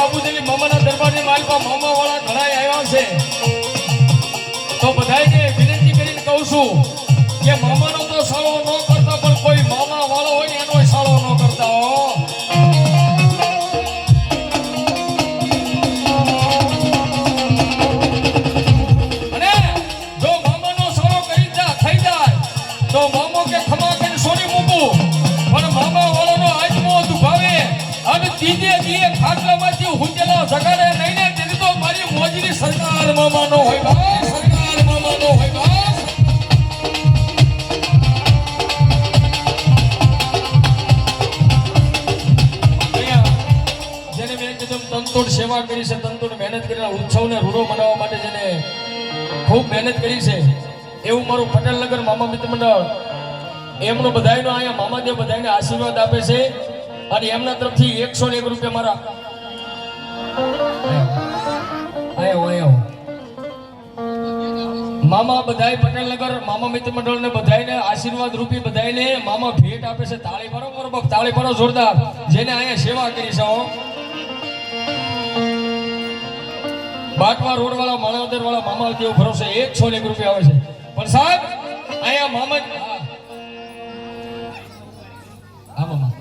બાબુજીની મામાના દરબારની માલમાં મામાવાળા ઘણા આવ્યા છે. તો બધાને વિનંતી કરીને કહું છું કે મામાનો તો સાળો ન કરતા, પણ કોઈ મામા વાળો હોય એનો સાળો ન કરતા હો. કરી જાય, તો મામો કે ખમા કરીને સોની મૂકું. પણ મામા અને ત્રીજે દીએ ખાટલામાંથી હુંજેલા જગાડે નહીં ને તો મારી મોજરી સરકાર મામાનો હોય બા, સરકાર મામાનો હોય બા. અહીંયા જેને મેં કીધું તનતોડ સેવા કરી છે તંતુડ મહેનત કરીને ઉત્સવને રૂડો મનાવવા માટે જેને ખૂબ મહેનત કરી છે, એવું મારું પટેલનગર મામા મિત્ર મંડળ એમનો બધાયનો અહીંયા મામાદેવ બધાયને આશીર્વાદ આપે છે. અને એમના તરફથી એકસો એક રૂપિયા મારા. આયો. આયો મામા બધાય પટેલ નગર મામા મિત્ર મંડળને બધાયને આશીર્વાદ રૂપી બધાયને મામા ભેટ આપે છે તાળી ભરો મારો બાપ તાળી પાડો જોરદાર. જેને અહીંયા સેવા કરી છો બાટવા રોડ વાળા માણાવદર વાળા મામા તેઓ ભરોસે એકસો એક રૂપિયા આવે છે. પણ સાહેબ, અહીંયા મામા હા, મામા.